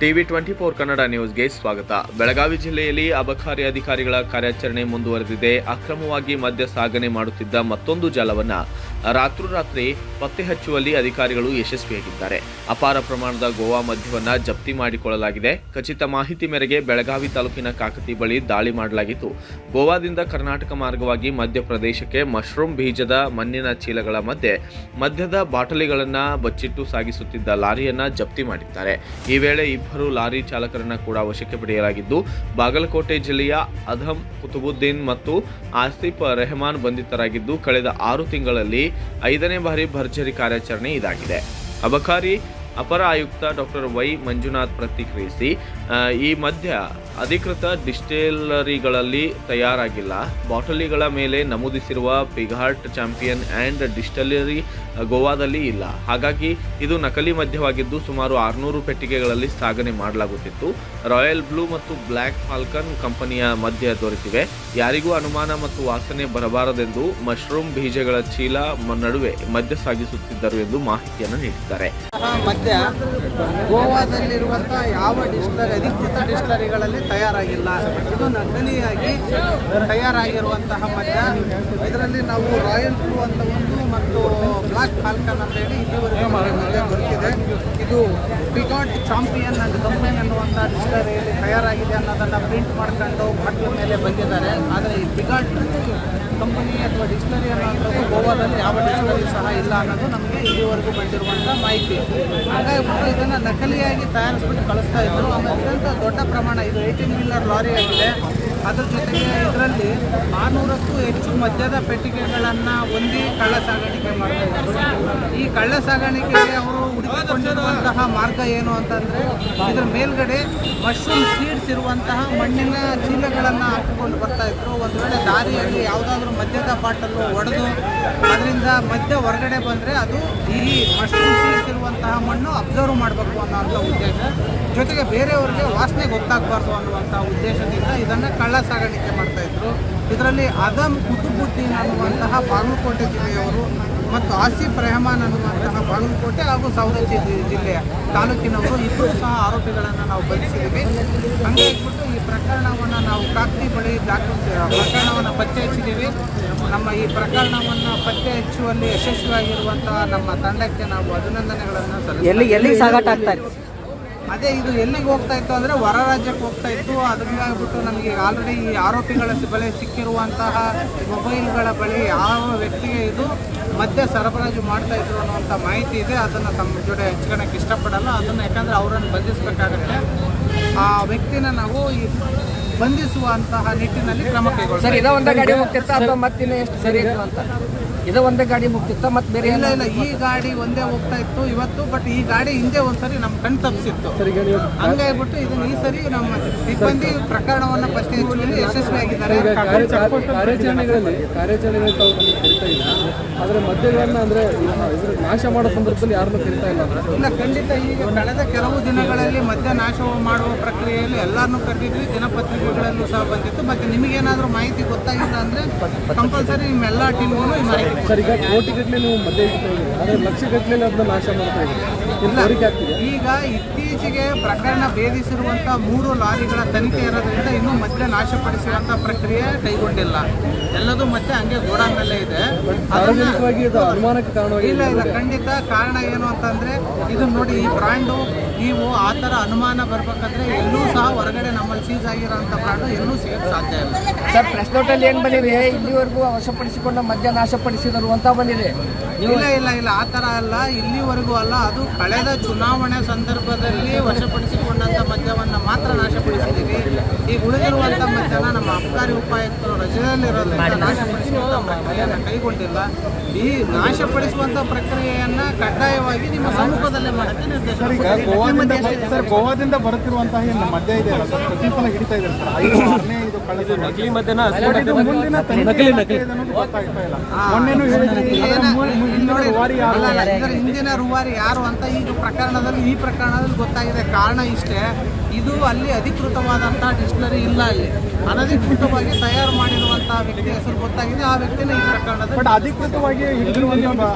Twenty four Kannada ನ್ಯೂಸ್ಗೆ ಸ್ವಾಗತ. ಬೆಳಗಾವಿ ಜಿಲ್ಲೆಯಲ್ಲಿ ಅಬಕಾರಿ ಅಧಿಕಾರಿಗಳ ಕಾರ್ಯಾಚರಣೆ ಮುಂದುವರೆದಿದೆ. ಅಕ್ರಮವಾಗಿ ಮದ್ಯ ಸಾಗಣೆ ಮಾಡುತ್ತಿದ್ದ ಮತ್ತೊಂದು ಜಾಲವನ್ನು ರಾತ್ರೋರಾತ್ರಿ ಪತ್ತೆ ಹಚ್ಚುವಲ್ಲಿ ಅಧಿಕಾರಿಗಳು ಯಶಸ್ವಿಯಾಗಿದ್ದಾರೆ. ಅಪಾರ ಪ್ರಮಾಣದ ಗೋವಾ ಮದ್ಯವನ್ನು ಜಪ್ತಿ ಮಾಡಿಕೊಳ್ಳಲಾಗಿದೆ. ಖಚಿತ ಮಾಹಿತಿ ಮೇರೆಗೆ ಬೆಳಗಾವಿ ತಾಲೂಕಿನ ಕಾಕತಿ ಬಳಿ ದಾಳಿ ಮಾಡಲಾಗಿತ್ತು. ಗೋವಾದಿಂದ ಕರ್ನಾಟಕ ಮಾರ್ಗವಾಗಿ ಮಧ್ಯಪ್ರದೇಶಕ್ಕೆ ಮಶ್ರೂಮ್ ಬೀಜದ ಮಣ್ಣಿನ ಚೀಲಗಳ ಮಧ್ಯೆ ಮದ್ಯದ ಬಾಟಲಿಗಳನ್ನು ಬಚ್ಚಿಟ್ಟು ಸಾಗಿಸುತ್ತಿದ್ದ ಲಾರಿಯನ್ನು ಜಪ್ತಿ ಮಾಡಿದ್ದಾರೆ. ಈ ವೇಳೆ ಇಬ್ಬರು ಲಾರಿ ಚಾಲಕರನ್ನು ಕೂಡ ವಶಕ್ಕೆ ಪಡೆಯಲಾಗಿದ್ದು, ಬಾಗಲಕೋಟೆ ಜಿಲ್ಲೆಯ ಅಧಮ್ ಕುತುಬುದ್ದೀನ್ ಮತ್ತು ಆಸಿಫ್ ರೆಹಮಾನ್ ಬಂಧಿತರಾಗಿದ್ದು, ಕಳೆದ ಆರು ತಿಂಗಳಲ್ಲಿ ಐದನೇ ಬಾರಿ ಭರ್ಜರಿ ಕಾರ್ಯಾಚರಣೆ ಇದಾಗಿದೆ. ಅಬಕಾರಿ ಅಪರ ಆಯುಕ್ತ ಡಾಕ್ಟರ್ ವೈ ಮಂಜುನಾಥ್ ಪ್ರತಿಕ್ರಿಯಿಸಿ ಈ ಮಧ್ಯ ಅಧಿಕೃತ ಡಿಸ್ಟಿಲರಿಗಳಲ್ಲಿ ತಯಾರಾಗಿಲ್ಲ. ಬಾಟಲಿಗಳ ಮೇಲೆ ನಮೂದಿಸಿರುವ ಪಿಗಾರ್ಟ್ ಚಾಂಪಿಯನ್ ಆ್ಯಂಡ್ ಡಿಸ್ಟಿಲರಿ ಗೋವಾದಲ್ಲಿ ಇಲ್ಲ. ಹಾಗಾಗಿ ಇದು ನಕಲಿ ಮದ್ಯವಾಗಿದ್ದು ಸುಮಾರು ಆರುನೂರು ಪೆಟ್ಟಿಗೆಗಳಲ್ಲಿ ಸಾಗಣೆ ಮಾಡಲಾಗುತ್ತಿತ್ತು. ರಾಯಲ್ ಬ್ಲೂ ಮತ್ತು ಬ್ಲ್ಯಾಕ್ ಫಾಲ್ಕನ್ ಕಂಪನಿಯ ಮದ್ಯ ದೊರೆತಿವೆ. ಯಾರಿಗೂ ಅನುಮಾನ ಮತ್ತು ವಾಸನೆ ಬರಬಾರದೆಂದು ಮಶ್ರೂಮ್ ಬೀಜಗಳ ಚೀಲ ನಡುವೆ ಮದ್ಯ ಸಾಗಿಸುತ್ತಿದ್ದರು ಎಂದು ಮಾಹಿತಿಯನ್ನು ನೀಡಿದ್ದಾರೆ. ಮದ್ಯ ಗೋವಾದಲ್ಲಿರುವಂತಹ ಯಾವ ಡಿಸ್ಟರಿ ಅಧಿಕೃತ ಡಿಸ್ಟರಿಗಳಲ್ಲಿ ತಯಾರಾಗಿಲ್ಲ. ಇದು ನಕಲಿಯಾಗಿ ತಯಾರಾಗಿರುವಂತಹ ಮದ್ಯ. ಇದರಲ್ಲಿ ನಾವು ರಾಯಲ್ ಬ್ಲೂ ಅಂತ ಒಂದು ಮತ್ತು ಬ್ಲಾಕ್ ಫಾಲ್ಕನ್ ಅಂತ ಹೇಳಿ ಇಲ್ಲಿವರೆಗೆ ದೊರಕಿದೆ. ಇದು ಪಿಗಾಟ್ ಚಾಂಪಿಯನ್ ಅಂಡ್ ಕಂಪನಿ ಅನ್ನುವಂಥ ಡಿಸ್ಟರಿಯಲ್ಲಿ ತಯಾರಾಗಿದೆ ಅನ್ನೋದನ್ನ ಪ್ರಿಂಟ್ ಮಾಡ್ಕೊಂಡು ಬಾಟ್ಲ ಮೇಲೆ ಬಂದಿದ್ದಾರೆ. ಆದರೆ ಈ ಪಿಗಾಟ್ ಕಂಪನಿ ಅಥವಾ ಡಿಕ್ಷನರಿ ಅನ್ನೋದು ಗೋವಾದಲ್ಲಿ ಯಾವ ಡಿಕ್ಷನರಿ ಸಹ ಇಲ್ಲ ಅನ್ನೋದು ನಮಗೆ ಇಲ್ಲಿವರೆಗೂ ಬಂದಿರುವಂಥ ಮಾಹಿತಿ. ಹಾಗಾಗಿ ಬಿಟ್ಟು ಇದನ್ನು ನಕಲಿಯಾಗಿ ತಯಾರಿಸ್ಬಿಟ್ಟು ಕಳಿಸ್ತಾ ಇದ್ರು ಅತ್ಯಂತ ದೊಡ್ಡ ಪ್ರಮಾಣ ಇದು ಏಯ್ಟೀನ್ ವೀಲರ್ ಲಾರಿ ಆಗಿದೆ. ಅದ್ರ ಜೊತೆಗೆ ಇದರಲ್ಲಿ ಆರುನೂರಕ್ಕೂ ಹೆಚ್ಚು ಮದ್ಯದ ಪೆಟ್ಟಿಗೆಗಳನ್ನು ಹೊಂದಿ ಕಳ್ಳ ಸಾಗಾಣಿಕೆ ಮಾಡ್ತಾ ಇದ್ದರು. ಈ ಕಳ್ಳ ಸಾಗಾಣಿಕೆಗೆ ಅವರು ಹುಡುಕಿಕೊಂಡಿರುವಂತಹ ಮಾರ್ಗ ಏನು ಅಂತಂದರೆ ಇದ್ರ ಮೇಲ್ಗಡೆ ಮಶ್ರೂಮ್ ಸೀಡ್ಸ್ ಇರುವಂತಹ ಮಣ್ಣಿನ ಚೀಲಗಳನ್ನು ಹಾಕಿಕೊಂಡು ಬರ್ತಾ ಇದ್ರು. ಒಂದು ವೇಳೆ ದಾರಿಯಲ್ಲಿ ಯಾವುದಾದ್ರೂ ಮದ್ಯದ ಬಾಟಲು ಒಡೆದು ಅದರಿಂದ ಮಧ್ಯ ಹೊರಗಡೆ ಬಂದರೆ ಅದು ಈ ಮಶ್ರೂಮ್ ಸೀಡ್ಸ್ ಇರುವಂತಹ ಮಣ್ಣು ಅಬ್ಸರ್ವ್ ಮಾಡಬೇಕು ಅನ್ನೋಂಥ ಉದ್ದೇಶ. ಜೊತೆಗೆ ಬೇರೆಯವರಿಗೆ ವಾಸನೆ ಗೊತ್ತಾಗಬಾರ್ದು ಅನ್ನುವಂಥ ಉದ್ದೇಶದಿಂದ ಇದನ್ನು ಕಳ್ಳ ಸಾಗಾಣಿಕೆ ಮಾಡ್ತಾ ಇದ್ರು. ಇದರಲ್ಲಿ ಅದಮ್ ಕುತುಬುದ್ದೀನ್ ಅನ್ನುವಂತಹ ಬಾಗಲಕೋಟೆ ಜಿಲ್ಲೆಯವರು ಮತ್ತು ಆಸಿಫ್ ರೆಹಮಾನ್ ಅನ್ನುವಂತಹ ಬಾಗಲಕೋಟೆ ಹಾಗೂ ಸವದತ್ತಿ ಜಿಲ್ಲೆಯ ತಾಲೂಕಿನವರು ಇಬ್ಬರು ಸಹ ಆರೋಪಿಗಳನ್ನು ನಾವು ಬಂಧಿಸಿದ್ದೀವಿ. ಹಂಗಾಗಿಬಿಟ್ಟು ಈ ಪ್ರಕರಣವನ್ನು ನಾವು ಕಾಕ್ತಿ ಬಳಿ ದಾಖಲಿಸಿ ಪ್ರಕರಣವನ್ನು ಪತ್ತೆ ಹಚ್ಚಿದ್ದೀವಿ ನಮ್ಮ ಈ ಪ್ರಕರಣವನ್ನು ಪತ್ತೆ ಹಚ್ಚುವಲ್ಲಿ ಯಶಸ್ವಿಯಾಗಿರುವಂತಹ ನಮ್ಮ ತಂಡಕ್ಕೆ ನಾವು ಅಭಿನಂದನೆಗಳನ್ನು ಎಲ್ಲಿ ಎಲ್ಲಿ ಸಾಗಾಟ ಆಗ್ತಾ ಇದೆ? ಅದೇ ಇದು ಎಲ್ಲಿಗೆ ಹೋಗ್ತಾ ಇತ್ತು ಅಂದರೆ ಹೊರ ರಾಜ್ಯಕ್ಕೆ ಹೋಗ್ತಾ ಇತ್ತು. ಅದರಿಂದಾಗ್ಬಿಟ್ಟು ನಮಗೆ ಆಲ್ರೆಡಿ ಈ ಆರೋಪಿಗಳ ಬಳಿ ಸಿಕ್ಕಿರುವಂತಹ ಮೊಬೈಲ್ಗಳ ಬಳಿ ಯಾವ ವ್ಯಕ್ತಿಗೆ ಇದು ಮದ್ಯ ಸರಬರಾಜು ಮಾಡ್ತಾ ಇದ್ರು ಅನ್ನುವಂಥ ಮಾಹಿತಿ ಇದೆ. ಅದನ್ನು ತಮ್ಮ ಜೊತೆ ಹಂಚ್ಕೊಳಕ್ಕೆ ಇಷ್ಟಪಡಲ್ಲ. ಅದನ್ನು ಯಾಕಂದರೆ ಅವರನ್ನು ಬಂಧಿಸಬೇಕಾಗತ್ತೆ. ಆ ವ್ಯಕ್ತಿನ ನಾವು ಈ ಬಂಧಿಸುವಂತಹ ನಿಟ್ಟಿನಲ್ಲಿ ಕ್ರಮ ಸರ್ ಕೈಗೊಳ್ತೀವಿ ಇದ ಒಂದು ಗಾಡಿ ಹೋಗ್ತಿತ್ತ ಅಥವಾ ಮತ್ತಿನ್ನ ಎಷ್ಟು ಸರಿ ಅಂತ? ಇದ ಒಂದೇ ಗಾಡಿ ಮುಗ್ತಿತ್ತ ಮತ್ತೆ ಬೇರೆ ಇಲ್ಲ ಇಲ್ಲ ಈ ಗಾಡಿ ಒಂದೇ ಹೋಗ್ತಾ ಇತ್ತು ಇವತ್ತು ಬಟ್ ಈ ಗಾಡಿ ಹಿಂದೆ ಒಂದ್ಸರಿ ನಮ್ಮ ಕಣ್ ತಪ್ಪಿಸಿತ್ತು ಹಂಗಾಗ್ಬಿಟ್ಟು ಇದನ್ನ ಈ ಸರಿ ನಮ್ಮ ಸಿಬ್ಬಂದಿ ಪ್ರಕರಣವನ್ನ ಪತ್ತೆ ಹಚ್ಚುವಲ್ಲಿ ಯಶಸ್ವಿಯಾಗಿದ್ದಾರೆ. ಕಾರ್ಯಾಚರಣೆಗಳಲ್ಲಿ ಕಾರ್ಯಾಚರಣೆಗಳಲ್ಲಿ ತಾವು ನಮಗೆ ಕರಿತಾ ಇಲ್ಲ. ಆದರೆ ಮದ್ಯಗಳನ್ನ ಅಂದ್ರೆ ಇದ್ರ ನಾಶ ಮಾಡೋ ಸಂದರ್ಭದಲ್ಲಿ ಯಾರನ್ನೂ ಕರಿತಾ ಇಲ್ಲ. ಅಂದ್ರೆ ಇಲ್ಲ ಖಂಡಿತ ಈಗ ಕಳೆದ ಕೆಲವು ದಿನಗಳಲ್ಲಿ ಮದ್ಯ ನಾಶ ಮಾಡುವ ಪ್ರಕ್ರಿಯೆಯಲ್ಲಿ ಎಲ್ಲರನ್ನೂ ಕರೆದಿದ್ವಿ. ದಿನಪತ್ರಿಕೆಗಳಲ್ಲೂ ಸಹ ಬಂದಿತ್ತು. ಮತ್ತೆ ನಿಮಗೇನಾದ್ರೂ ಮಾಹಿತಿ ಗೊತ್ತಾಗಿಲ್ಲ ಅಂದ್ರೆ ಕಂಪಲ್ಸರಿ ನಿಮ್ಮೆಲ್ಲ ಟೀಮ್ಗೂ ಮಾಹಿತಿ ಸರ್ ಈಗ ಕೋಟಿಗಟ್ಟಲೆ ನೀವು ಮದ್ಯ ಇಡ್ತಾ ಇದ್ದೀರಿ. ಆದರೆ ಲಕ್ಷಗಟ್ಟಲೆ ಅದನ್ನ ನಾಶ ಮಾಡ್ತಾ ಇದ್ದೀರಿ. ಆಗ್ತಿದೆ. ಈಗ ಇತ್ತೀಚೆಗೆ ಪ್ರಕರಣ ಭೇದಿಸಿರುವಂತಹ ಮೂರು ಲಾರಿಗಳ ತನಿಖೆ ಇರೋದ್ರಿಂದ ಇನ್ನೂ ಮದ್ಯ ನಾಶಪಡಿಸುವಂತ ಪ್ರಕ್ರಿಯೆ ಕೈಗೊಂಡಿಲ್ಲ. ಎಲ್ಲದೂ ಮತ್ತೆ ಹಂಗೆ ಗೋಡಾನಲ್ಲೇ ಇದೆ. ಸಾರ್ವಜನಿಕವಾಗಿ ಇದು ಅನುಮಾನಕ್ಕೆ ಕಾರಣ ಇಲ್ಲ ಇಲ್ಲ ಖಂಡಿತ ಕಾರಣ ಏನು ಅಂತಂದ್ರೆ ಇದು ನೋಡಿ ಈ ಬ್ರ್ಯಾಂಡು ನೀವು ಆ ಥರ ಅನುಮಾನ ಬರ್ಬೇಕಂದ್ರೆ ಎಲ್ಲೂ ಸಹ ಹೊರಗಡೆ ನಮ್ಮಲ್ಲಿ ಸೀಸ್ ಆಗಿರೋಂಥ ಬ್ರ್ಯಾಂಡು ಎಲ್ಲೂ ಸಿಗಕ್ಕೆ ಸಾಧ್ಯ ಇಲ್ಲ. ಸರ್ ಪ್ರೆಸ್ ನೋಟಲ್ಲಿ ಏನು ಬಂದಿದೆ? ಇಲ್ಲಿವರೆಗೂ ವಶಪಡಿಸಿಕೊಂಡ ಮದ್ಯ ನಾಶಪಡಿಸಿದರು ಅಂತ ಬಂದಿದೆ. ಇಲ್ಲ ಇಲ್ಲ ಇಲ್ಲ ಆ ತರ ಅಲ್ಲ ಇಲ್ಲಿವರೆಗೂ ಅಲ್ಲ ಅದು ಕಳೆದ ಚುನಾವಣೆ ಸಂದರ್ಭದಲ್ಲಿ ವಶಪಡಿಸಿಕೊಂಡಂಥ ಮದ್ಯವನ್ನ ಮಾತ್ರ ನಾಶಪಡಿಸಿದ್ದೀವಿ. ಈಗ ಉಳಿದಿರುವಂಥ ಮದ್ಯನ ನಮ್ಮ ಅಬಕಾರಿ ಉಪಾಯುಕ್ತರು ರಜೆಯಲ್ಲಿರೋದ್ರಿಂದ ನಾಶಪಡಿಸುವಂಥ ಪ್ರಕ್ರಿಯೆಯನ್ನು ಕೈಗೊಂಡಿಲ್ಲ. ಈ ನಾಶಪಡಿಸುವಂಥ ಪ್ರಕ್ರಿಯೆಯನ್ನ ಕಡ್ಡಾಯವಾಗಿ ನಿಮ್ಮ ಸಮ್ಮುಖದಲ್ಲೇ ಮಾಡೋಕ್ಕೆ ನಿರ್ದೇಶ ಗೋವಾದಿಂದ ಸರ್ ಗೋವಾದಿಂದ ಬರುತ್ತಿರುವಂತಹ ಮದ್ಯ ಇದೆ ಅಲ್ಲ ಸರ್? ಪ್ರತಿ ಸಲ ಹಿಡಿತಾ ಇದ್ದಾರೆ ಸರ್. ನಕಲಿ ಮದ್ಯನ ಹಿಂದಿನ ರೂವಾರಿ ಯಾರು ಅಂತ ಈಗ ಪ್ರಕರಣದಲ್ಲಿ ಈ ಪ್ರಕರಣದಲ್ಲಿ ಗೊತ್ತಾಗಿದೆ. ಕಾರಣ ಇಷ್ಟೇ ಇದು ಅಲ್ಲಿ ಅಧಿಕೃತವಾದಂತಹ ಡಿಸ್ಟಿಲರಿ ಇಲ್ಲ ಅಲ್ಲಿ. ಅನಧಿಕೃತವಾಗಿ ತಯಾರು ಮಾಡಿರುವಂತಹ ವ್ಯಕ್ತಿ ಹೆಸರು ಗೊತ್ತಾಗಿದೆ. ಆ ವ್ಯಕ್ತಿನ ಈ ಪ್ರಕರಣದಲ್ಲಿ ಅಧಿಕೃತವಾಗಿ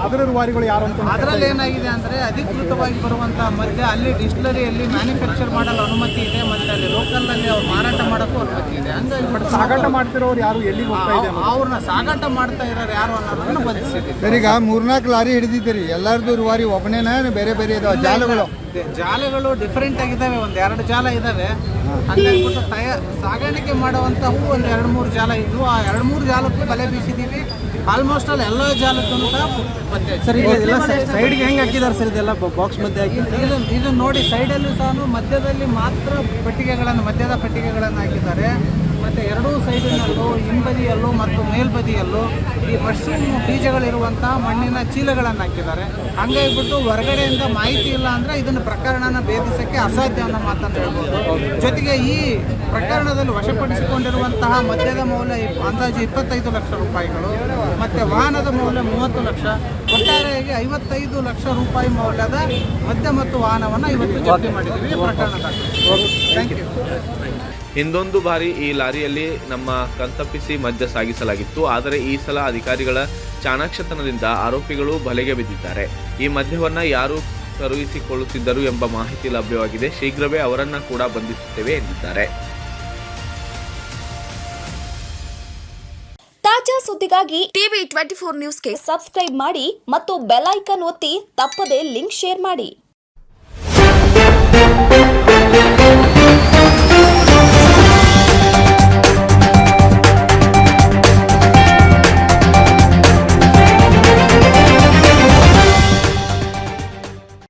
ಅದರ ರೂವಾರಿಗಳು ಯಾರು ಅಂತ ಅದರಲ್ಲಿ ಏನಾಗಿದೆ ಅಂದ್ರೆ ಅಧಿಕೃತವಾಗಿ ಬರುವಂತಹ ಮದ್ಯ ಅಲ್ಲಿ ಡಿಸ್ಟಿಲರಿಯಲ್ಲಿ ಮ್ಯಾನುಫ್ಯಾಕ್ಚರ್ ಮಾಡಲು ಅನುಮತಿ ಇದೆ ಮತ್ತೆ ಅಲ್ಲಿ ಲೋಕಲ್ ಅಲ್ಲಿ ಅವ್ರು ಮಾರಾಟ ಮಾಡೋಕ್ಕೂ ಅನುಮತಿ ಇದೆ. ಹಂಗಾಗಿ ಬಟ್ ಸಾಗಾಟ ಮಾಡ್ತಿರೋರು ಯಾರು ಎಲ್ಲಿ ಹೋಗ್ತಾ ಇದೆ ಅವ್- ಅವ್ರನ್ನ ಸಾಗಾಟ ಮಾಡ್ತಾ ಇರೋರು ಯಾರು ಅನ್ನೋದನ್ನ ಬಂಧಿಸಿದ್ದೀವಿ. ಸರ್ ಈಗ ಮೂರ್ನಾಲ್ಕು ಲಾರಿ ಹಿಡಿದಿದ್ದೀರಿ. ಎಲ್ಲರದು ರುವಾರಿ ಒಬ್ಬನೇನ ಬೇರೆ ಬೇರೆ ಇದಾವೆ? ಜಾಲಗಳು? ಜಾಲಗಳು ಡಿಫರೆಂಟ್ ಆಗಿದ್ದಾವೆ. ಒಂದ್ ಎರಡು ಜಾಲ ಇದಾವೆ ಹಂಗಾಗ್ಬಿಟ್ಟು ತಯ ಸಾಗಾಣಿಕೆ ಮಾಡುವಂಥವು ಒಂದ್ ಎರಡು ಮೂರು ಜಾಲ ಇದ್ವು. ಆ ಎರಡು ಮೂರು ಜಾಲಕ್ಕೂ ಬಲೆ ಬೀಸಿದೀವಿ ಆಲ್ಮೋಸ್ಟ್ ಅಲ್ಲಿ ಎಲ್ಲ ಜಾಲಕ್ಕೂ ಸಹ ಸರ್ ಇದೆಲ್ಲ ಸೈಡ್ಗೆ ಹೆಂಗೆ ಹಾಕಿದ್ದಾರೆ ಸರ್ ಇದೆಲ್ಲ? ಬಾಕ್ಸ್ ಮಧ್ಯೆ ಹಾಕಿ ಇದು ಇದು ನೋಡಿ ಸೈಡಲ್ಲೂ ಸಹ ಮಧ್ಯದಲ್ಲಿ ಮಾತ್ರ ಪೆಟ್ಟಿಗೆಗಳನ್ನು ಮಧ್ಯದ ಪೆಟ್ಟಿಗೆಗಳನ್ನು ಹಾಕಿದ್ದಾರೆ. ಮತ್ತು ಎರಡೂ ಸೈಡಿನಲ್ಲೂ ಹಿಂಬದಿಯಲ್ಲೂ ಮತ್ತು ಮೇಲ್ಬದಿಯಲ್ಲೂ ಈ ಮಶ್ರೂಮ್ ಬೀಜಗಳಿರುವಂತಹ ಮಣ್ಣಿನ ಚೀಲಗಳನ್ನು ಹಾಕಿದ್ದಾರೆ. ಹಂಗಾಗಿಬಿಟ್ಟು ಹೊರಗಡೆಯಿಂದ ಮಾಹಿತಿ ಇಲ್ಲ ಅಂದರೆ ಇದನ್ನು ಪ್ರಕರಣನ ಭೇದಿಸೋಕ್ಕೆ ಅಸಾಧ್ಯ ಅನ್ನೋ ಮಾತನ್ನು ಹೇಳ್ಬೋದು. ಜೊತೆಗೆ ಈ ಪ್ರಕರಣದಲ್ಲಿ ವಶಪಡಿಸಿಕೊಂಡಿರುವಂತಹ ಮದ್ಯದ ಮೌಲ್ಯ ಅಂದಾಜು ಇಪ್ಪತ್ತೈದು ಲಕ್ಷ ರೂಪಾಯಿಗಳು, ಮತ್ತು ವಾಹನದ ಮೌಲ್ಯ ಮೂವತ್ತು ಲಕ್ಷ, ಒಟ್ಟಾರೆಯಾಗಿ ಐವತ್ತೈದು ಲಕ್ಷ ರೂಪಾಯಿ ಮೌಲ್ಯದ ಮದ್ಯ ಮತ್ತು ವಾಹನವನ್ನು ಇವತ್ತು ಜಪ್ತಿ ಮಾಡಿದ್ದೀವಿ ಪ್ರಕರಣದ. ಥ್ಯಾಂಕ್ ಯು ಹಿಂದೊಂದು ಬಾರಿ ಈ ಲಾರಿಯಲ್ಲಿ ನಮ್ಮ ಕಂತಪ್ಪಿಸಿ ಮದ್ಯ ಸಾಗಿಸಲಾಗಿತ್ತು. ಆದರೆ ಈ ಸಲ ಅಧಿಕಾರಿಗಳ ಚಾಣಾಕ್ಷತನದಿಂದ ಆರೋಪಿಗಳು ಬಲೆಗೆ ಬಿದ್ದಿದ್ದಾರೆ. ಈ ಮದ್ಯವನ್ನ ಯಾರು ಕರುಹಿಸಿಕೊಳ್ಳುತ್ತಿದ್ದರು ಎಂಬ ಮಾಹಿತಿ ಲಭ್ಯವಾಗಿದೆ. ಶೀಘ್ರವೇ ಅವರನ್ನ ಕೂಡ ಬಂಧಿಸುತ್ತೇವೆ ಎಂದಿದ್ದಾರೆ. ತಾಜಾ ಸುದ್ದಿಗಾಗಿ ಟಿವಿ ಟ್ವೆಂಟಿ ಫೋರ್ ನ್ಯೂಸ್ಗೆ ಸಬ್ಸ್ಕ್ರೈಬ್ ಮಾಡಿ ಮತ್ತು ಬೆಲ್ ಐಕನ್ ಒತ್ತಿ ತಪ್ಪದೇ ಲಿಂಕ್ ಶೇರ್ ಮಾಡಿ.